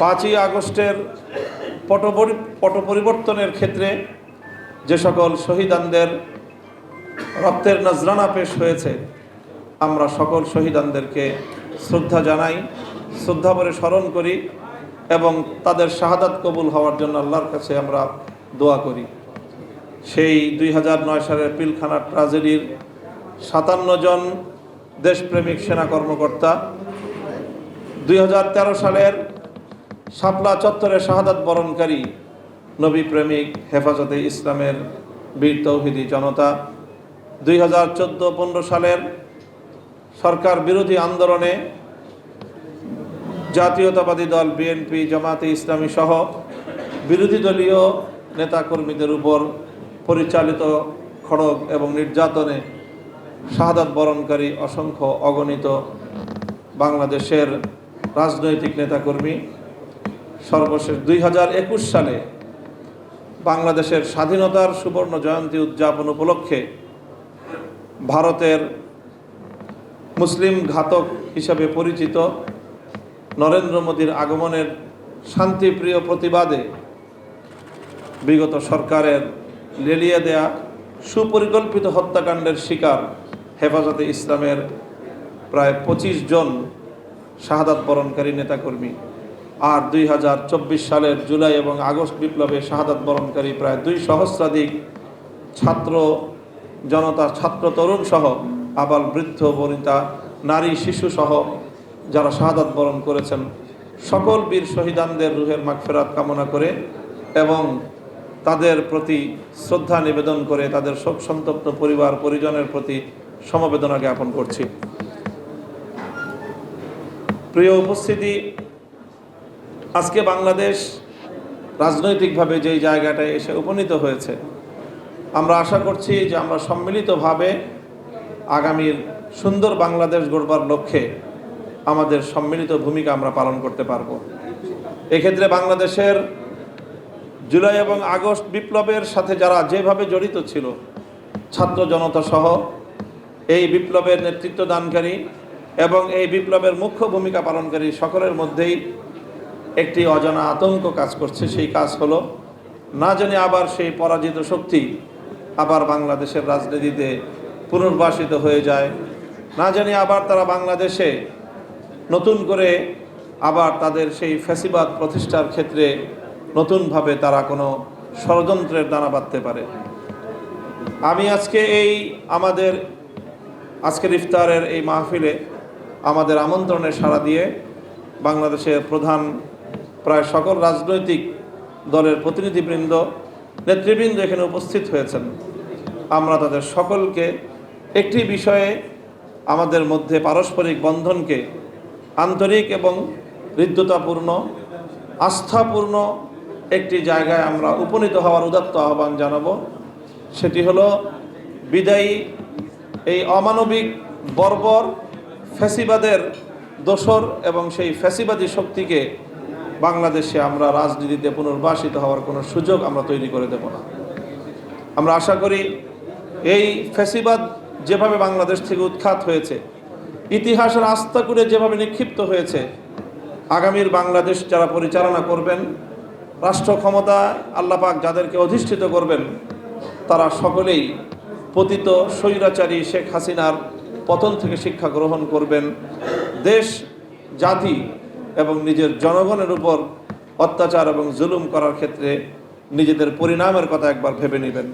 পাঁচই আগস্টের পট পট পরিবর্তনের ক্ষেত্রে যে সকল শহীদানদের রক্তের নজরানা পেশ হয়েছে, আমরা সকল শহীদানদেরকে শ্রদ্ধা জানাই, শ্রদ্ধা করে স্মরণ করি এবং তাদের শাহাদাত কবুল হওয়ার জন্য আল্লাহর কাছে আমরা দোয়া করি। সেই দুই হাজার নয় সালের পিলখানা ট্রাজেডির সাতান্ন জন দেশপ্রেমিক সেনা কর্মকর্তা, দুই হাজার তেরো সালের শাপলা চত্বরে শাহাদাত বরণকারী নবী প্রেমিক হেফাজতে ইসলামের বীর তৌহিদি জনতা দুই হাজার চোদ্দ পনেরো সালের সরকার বিরোধী আন্দোলনে জাতীয়তাবাদী দল বিএনপি, জামাতে ইসলামী সহ বিরোধী দলীয় নেতাকর্মীদের উপর পরিচালিত খড়গ এবং নির্যাতনে শাহাদাত বরণকারী অসংখ্য অগণিত বাংলাদেশের রাজনৈতিক নেতাকর্মী সর্বশেষ দুই হাজার একুশ সালে বাংলাদেশের স্বাধীনতার সুবর্ণ জয়ন্তী উদযাপন উপলক্ষে ভারতের মুসলিম ঘাতক হিসাবে পরিচিত নরেন্দ্র মোদীর আগমনের শান্তিপ্রিয় প্রতিবাদে বিগত সরকারের লেলিয়ে দেয়া সুপরিকল্পিত হত্যাকাণ্ডের শিকার হেফাজতে ইসলামের প্রায় পঁচিশ জন শাহাদাত বরণকারী নেতাকর্মী। আর দুই হাজার চব্বিশ সালের জুলাই এবং আগস্ট বিপ্লবে শাহাদাত বরণকারী প্রায় দুই সহস্রাধিক ছাত্র জনতা, ছাত্র তরুণ সহ আবাল বৃদ্ধ, বনিতা, নারী, শিশু সহ যারা শাহাদাত বরণ করেছেন, সকল বীর শহীদানদের রুহের মাগফেরাত কামনা করে এবং তাদের প্রতি শ্রদ্ধা নিবেদন করে তাদের শোক সন্তপ্ত পরিবার, পরিজনের প্রতি সমবেদনা জ্ঞাপন করছি। প্রিয় উপস্থিতি আজকে বাংলাদেশ রাজনৈতিকভাবে যেই জায়গাটায় এসে উপনীত হয়েছে, আমরা আশা করছি যে আমরা সম্মিলিতভাবে আগামীর সুন্দর বাংলাদেশ গড়বার লক্ষ্যে আমাদের সম্মিলিত ভূমিকা আমরা পালন করতে পারব। এক্ষেত্রে বাংলাদেশের জুলাই এবং আগস্ট বিপ্লবের সাথে যারা যেভাবে জড়িত ছিল, ছাত্র জনতা সহ, এই বিপ্লবের নেতৃত্ব দানকারী এবং এই বিপ্লবের মুখ্য ভূমিকা পালনকারী সকলের মধ্যেই একটি অজানা আতঙ্ক কাজ করছে। সেই কাজ হলো, না জানি আবার সেই পরাজিত শক্তি আবার বাংলাদেশের রাজনীতিতে পুনর্বাসিত হয়ে যায়। না জানি আবার তারা বাংলাদেশে নতুন করে আবার তাদের সেই ফ্যাসিবাদ প্রতিষ্ঠার ক্ষেত্রে নতুনভাবে তারা কোনো ষড়যন্ত্রের দানা বাঁধতে পারে। আমি আজকে এই আমাদের, আজকের ইফতারের এই মাহফিলে আমাদের আমন্ত্রণে সাড়া দিয়ে বাংলাদেশের প্রধান প্রায় সকল রাজনৈতিক দলের প্রতিনিধিবৃন্দ, নেতৃবৃন্দ এখানে উপস্থিত হয়েছেন। আমরা তাদের সকলকে একটি বিষয়ে আমাদের মধ্যে পারস্পরিক বন্ধনকে আন্তরিক এবং হৃদ্যতাপূর্ণ, আস্থাপূর্ণ একটি জায়গায় আমরা উপনীত হওয়ার উদাত্ত আহ্বান জানাব। সেটি হলো বিদায়ী এই অমানবিক বর্বর ফ্যাসিবাদের দোসর এবং সেই ফ্যাসিবাদী শক্তিকে বাংলাদেশে আমরা রাজনীতিতে পুনর্বাসিত হওয়ার কোনো সুযোগ আমরা তৈরি করে দেব না। আমরা আশা করি এই ফ্যাসিবাদ যেভাবে বাংলাদেশ থেকে উৎখাত হয়েছে, ইতিহাসের আস্থা করে যেভাবে নিক্ষিপ্ত হয়েছে, আগামীর বাংলাদেশ যারা পরিচালনা করবেন, রাষ্ট্র ক্ষমতা আল্লাপাক যাদেরকে অধিষ্ঠিত করবেন, তারা সকলেই পতিত স্বৈরাচারী শেখ হাসিনার পতন থেকে শিক্ষা গ্রহণ করবেন। দেশ, জাতি এবং নিজের জনগণের উপর অত্যাচার এবং জুলুম করার ক্ষেত্রে নিজেদের পরিণামের কথা একবার ভেবে নেবেন।